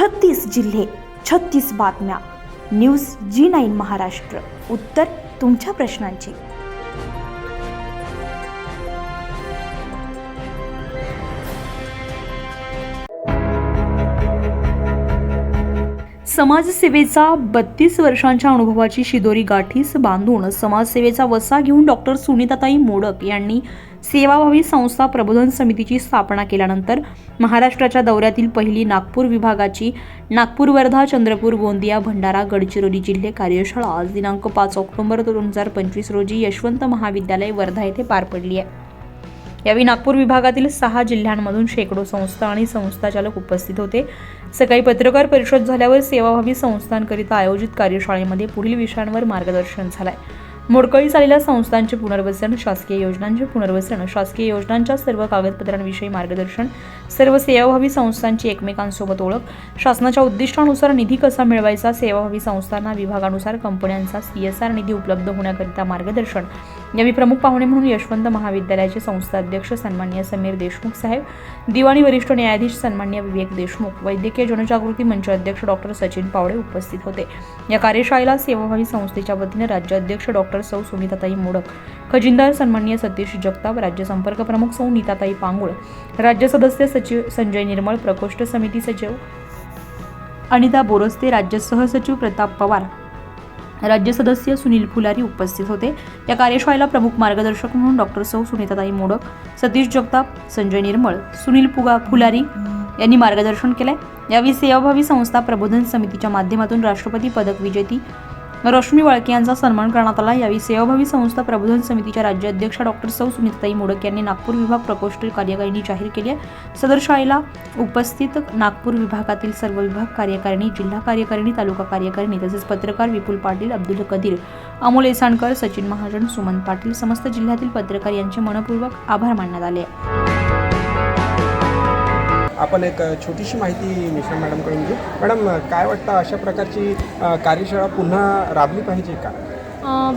छत्तीस जिल्हे छत्तीस बातम्या. News G nine Maharashtra. उत्तर तुमच्या प्रश्नांची. समाजसेवेचा बत्तीस वर्षांच्या अनुभवाची शिदोरी गाठीस बांधून समाजसेवेचा वसा घेऊन डॉक्टर सुनीताताई मोडक यांनी सेवाभावी संस्था प्रबोधन समितीची स्थापना केल्यानंतर महाराष्ट्राच्या दौऱ्यातील पहिली नागपूर विभागाची नागपूर वर्धा चंद्रपूर गोंदिया भंडारा गडचिरोली जिल्हे कार्यशाळा आज दिनांक पाच ऑक्टोबर दोन हजार पंचवीस रोजी यशवंत महाविद्यालय वर्धा येथे पार पडली आहे. यावेळी नागपूर विभागातील सहा जिल्ह्यांमधून शेकडो संस्था आणि संस्थाचालक उपस्थित होते. सकाळी पत्रकार परिषद झाल्यावर सेवाभावी संस्थांकरिता आयोजित कार्यशाळेमध्ये पुढील विषयांवर मार्गदर्शन झालंय. मोडकळीस आलेल्या संस्थांचे पुनर्वसन शासकीय योजनांचे पुनर्वसन शासकीय योजनांच्या सर्व कागदपत्रांविषयी मार्गदर्शन सर्व सेवाभावी संस्थांची एकमेकांसोबत ओळख शासनाच्या उद्दिष्टानुसार निधी कसा मिळवायचा सेवाभावी संस्थांना विभागानुसार कंपन्यांचा सीएसआर निधी उपलब्ध होण्याकरिता मार्गदर्शन. यावेळी प्रमुख पाहुणे म्हणून यशवंत महाविद्यालयाचे संस्था अध्यक्ष सन्मान्य समीर देशमुख साहेब दिवाणी वरिष्ठ न्यायाधीश सन्मान्य विवेक देशमुख वैद्यकीय जनजागृती मंच अध्यक्ष डॉक्टर सचिन पावडे उपस्थित होते. या कार्यशाळेला सेवाभावी संस्थेच्या वतीने राज्य अध्यक्ष डॉक्टर सौ सुनीताताई मोडक. खजिनदार सन्माननीय सतीश जगताप राज्य संपर्क प्रमुख सौ नीताताई पांगुळ. राज्य सदस्य सचिव संजय निर्मळ प्रकोष्ठ समिती सचिव अनिता बोरस्ते राज्य सहसचिव प्रताप पवार. राज्य सदस्य सुनील फुलारी उपस्थित होते. या कार्यशाळेला प्रमुख मार्गदर्शक म्हणून डॉक्टर सौ सुनीताताई मोडक सतीश जगताप संजय निर्मळ सुनील पुगा फुलारी यांनी मार्गदर्शन केलंय. यावेळी सेवाभावी संस्था प्रबोधन समितीच्या माध्यमातून राष्ट्रपती पदक विजेती रश्मी वाळके यांचा सन्मान करण्यात आला. यावेळी सेवाभावी संस्था प्रबोधन समितीच्या राज्याध्यक्षा डॉक्टर सौ सुनीताई मोडक यांनी नागपूर विभाग प्रकोष्ठ कार्यकारिणी जाहीर केली आहे. सदर शाळेला उपस्थित नागपूर विभागातील सर्व विभाग कार्यकारिणी जिल्हा कार्यकारिणी तालुका कार्यकारिणी तसेच पत्रकार विपुल पाटील अब्दुल कदीर अमोल एसाणकर सचिन महाजन सुमन पाटील समस्त जिल्ह्यातील पत्रकार यांचे मनपूर्वक आभार मानण्यात आले. आपण एक छोटीशी माहिती मिश्रा मॅडमकडून घेऊ. मॅडम काय वाटतं अशा प्रकारची कार्यशाळा पुन्हा राबली पाहिजे का?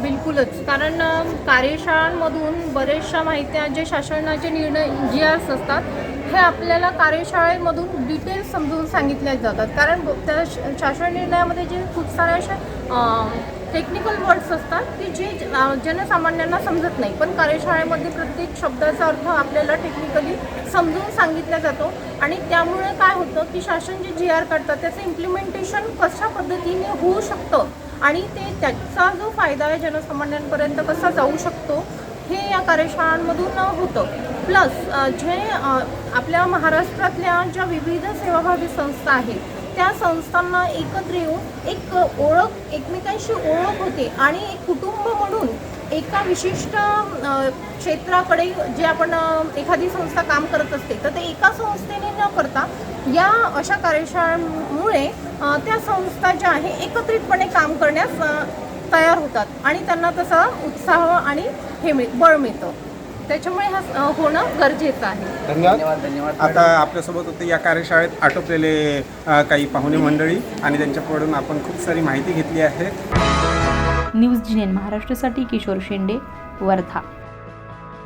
बिलकुलच. कारण कार्यशाळांमधून बऱ्याचशा माहित्या जे शासनाचे निर्णय जी आर्स असतात हे आपल्याला कार्यशाळेमधून डिटेल्स समजून सांगितल्या जातात. कारण ब- त्या श- शासन निर्णयामध्ये जे खूप सारे असे टेक्निकल वर्ड्स असतात की जे जनसामान्यांना समजत नाही. पण कार्यशाळेमध्ये प्रत्येक शब्दाचा अर्थ आपल्याला टेक्निकली समजून सांगितला जातो. आणि त्यामुळे काय होतं की शासन जे जी आर काढतात त्याचं इम्प्लिमेंटेशन कशा पद्धतीने होऊ शकतं आणि ते त्याचा जो फायदा आहे जनसामान्यांपर्यंत कसा जाऊ शकतो हे या कार्यशाळांमधून होतं. प्लस जे आपल्या महाराष्ट्रातल्या ज्या विविध सेवाभावी संस्था आहेत त्या संस्थांना एकत्र येऊन एक ओळख एकमेकांशी ओळख होते आणि एक कुटुंब म्हणून एका विशिष्ट क्षेत्राकडे जे आपण एखादी संस्था काम करत असते तर ते एका संस्थेने न करता या अशा कार्यशाळांमुळे त्या संस्था ज्या आहे एकत्रितपणे काम करण्यास तयार होतात आणि त्यांना तसा उत्साह आणि हे मिळ बळ मिळतं. त्याच्यामुळे हा होणं गरजेचं आहे. धन्यवाद. आता आपल्यासोबत होते या कार्यशाळेत आटोपलेले अ, काही पाहुणे मंडळी आणि त्यांच्याकडून आपण खूप सारी माहिती घेतली आहे. न्यूज जिनेन महाराष्ट्रासाठी किशोर शेंडे वर्धा.